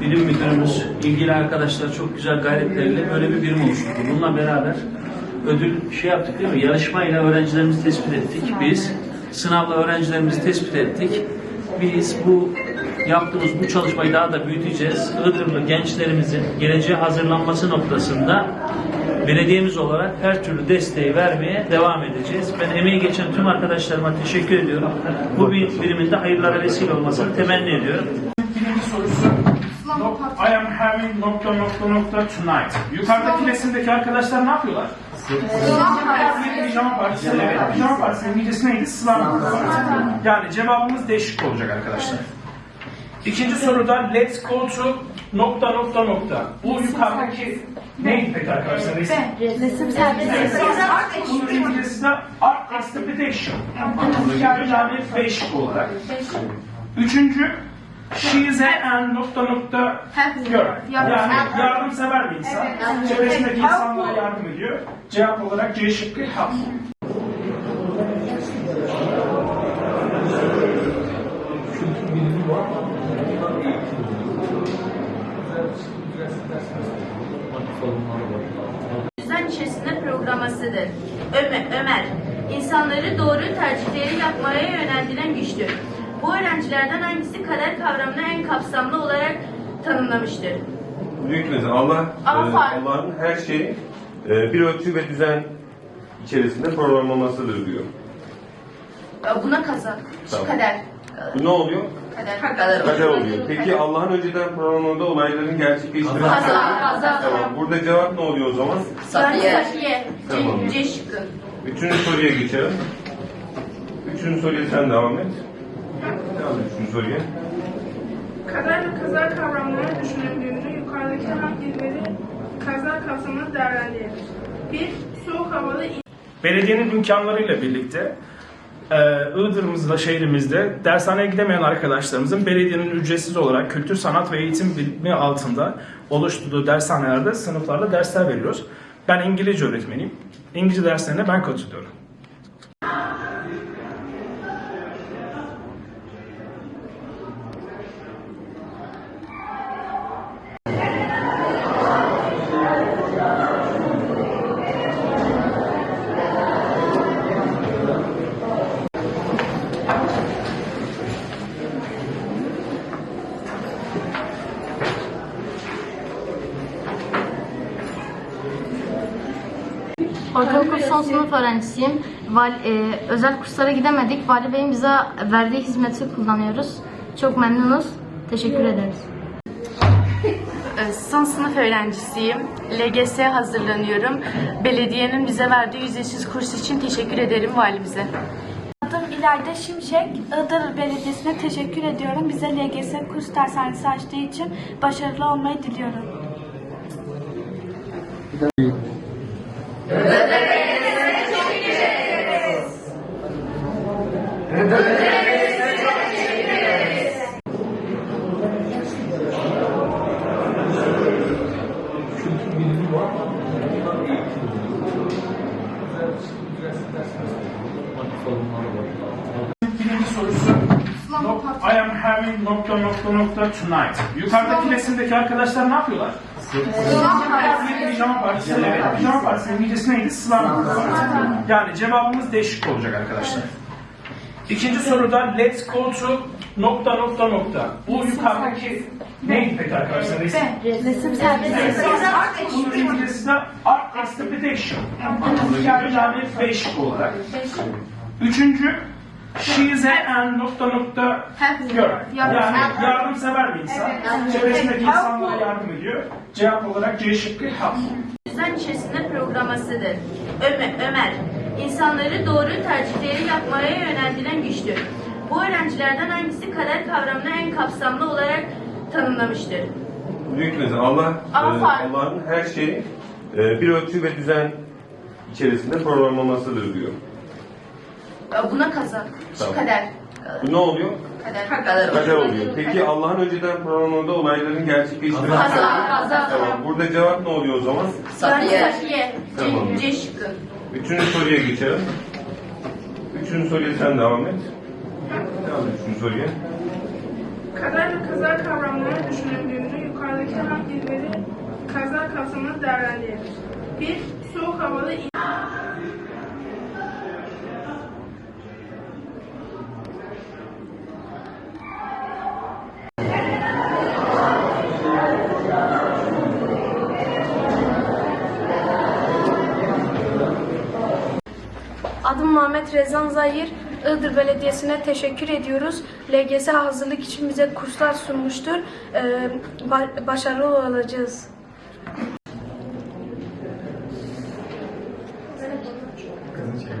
birim müdürümüz, ilgili arkadaşlar çok güzel gayretleriyle böyle bir birim oluşturdu. Bununla beraber ödül şey yaptık değil mi? Yarışmayla öğrencilerimizi tespit ettik. Biz sınavla öğrencilerimizi tespit ettik. Biz bu yaptığımız bu çalışmayı daha da büyüteceğiz. Iğdırlı gençlerimizin geleceğe hazırlanması noktasında belediyemiz olarak her türlü desteği vermeye devam edeceğiz. Ben emeği geçen tüm arkadaşlarıma teşekkür ediyorum. Bu bir birimin de hayırlara vesile olmasını temenni ediyorum. Birinci sorusu. Nok- I am having nokta nokta nokta tonight. Yukarıdaki resimdeki arkadaşlar ne yapıyorlar? Pijama partisi. Evet. Pijama partisinin İngilizcesi neydi? Slam. Yani cevabımız değişik olacak arkadaşlar. İkinci soruda let's go to nokta nokta nokta. Bu yukarıdaki neydi peki arkadaşlar? Resim. Resim. Bunun İngilizcesi de art expedition. Yani değişik olarak. Üçüncü She is a and nokta nokta girl. Yani yardımsever bir insan. Çevresindeki insanlara yardım ediyor. Cevap olarak C şıkkı helpful. Düzen içerisinde programasıdır. Ömer, Ömer, insanları doğru tercihleri yapmaya yöneltilen güçtür. Bu öğrencilerden hangisi kader kavramını en kapsamlı olarak tanımlamıştır? Büyük mesela Allah, e. Allah'ın her şeyi e, bir ölçü ve düzen içerisinde programlamasıdır diyor. Ya Buna kazan. Tamam. Kader. Bu ne oluyor? Kader. Kader, Kader oluyor. Peki Allah'ın önceden programladığı olayların gerçekleşmesi. Kaza. Kaza. Tamam. Burada cevap ne oluyor o zaman? Safiye. Safiye. Tamam. C, C şıkkı. Üçüncü soruya geçelim. Üçüncü soruya sen devam et. Devam et üçüncü soruya. Kader ve kaza kavramları düşünüldüğünde yukarıdaki hangileri kaza kapsamında değerlendirilir? 1. Soğuk havada Belediyenin imkanlarıyla birlikte e, Iğdır'ımızda, şehrimizde dershaneye gidemeyen arkadaşlarımızın belediyenin ücretsiz olarak kültür, sanat ve eğitim bilimi altında oluşturduğu dershanelerde, sınıflarda dersler veriyoruz. Ben İngilizce öğretmeniyim. İngilizce derslerine ben katılıyorum. Ortaokul son sınıf öğrencisiyim. Val, e, özel kurslara gidemedik. Vali Bey'in bize verdiği hizmeti kullanıyoruz. Çok memnunuz. Teşekkür ederiz. Ee, Son sınıf öğrencisiyim. LGS'ye hazırlanıyorum. Belediyenin bize verdiği ücretsiz kurs için teşekkür ederim valimize. Adım İlayda Şimşek. Iğdır Belediyesi'ne teşekkür ediyorum. Bize LGS kurs dershanesi açtığı için başarılı olmayı diliyorum. Sorusu. Nok- I am having nokta nokta nokta tonight. Yukarıdaki resimdeki arkadaşlar ne yapıyorlar? Bir pijama partisi. Evet. Pijama partisinin İngilizcesi neydi? Slam Party. Yani cevabımız değişik olacak arkadaşlar. İkinci soruda let's go to nokta nokta nokta. Bu yukarıdaki neydi peki arkadaşlar? Resim. Resim. Bunun İngilizcesi art expedition. Yani değişik olarak. Üçüncü A and nokta nokta girl. Yani yardımsever bir insan. Çevresindeki insanlara yardım ediyor. Cevap olarak C şıkkı helpful. Düzen içerisinde programasıdır. Ömer, Ömer, insanları doğru tercihleri yapmaya yöneltilen güçtür. Bu öğrencilerden hangisi kader kavramını en kapsamlı olarak tanımlamıştır? Büyük mesela Allah, e, Aferin. Allah'ın her şeyi e, bir ölçü ve düzen içerisinde programlamasıdır diyor. Buna kazan. Tamam. Kader. Bu ne oluyor? Kader. Kader. Kader oluyor. Peki Allah'ın önceden programladığı olayların gerçekleşmesi. Kaza. Kaza. Tamam. Burada cevap ne oluyor o zaman? Safiye. Safiye. Tamam. C, C şıkkı. Üçüncü soruya geçelim. Üçüncü soruya sen devam et. Devam et üçüncü soruya. kader ve kaza kavramları düşünüldüğünde yukarıdaki hangileri kaza kapsamında değerlendirilir? 1. Soğuk havada Adım Muhammed Rezan Zahir. Iğdır Belediyesi'ne teşekkür ediyoruz. LGS hazırlık için bize kurslar sunmuştur. Ee, ba- başarılı olacağız. Kızın şey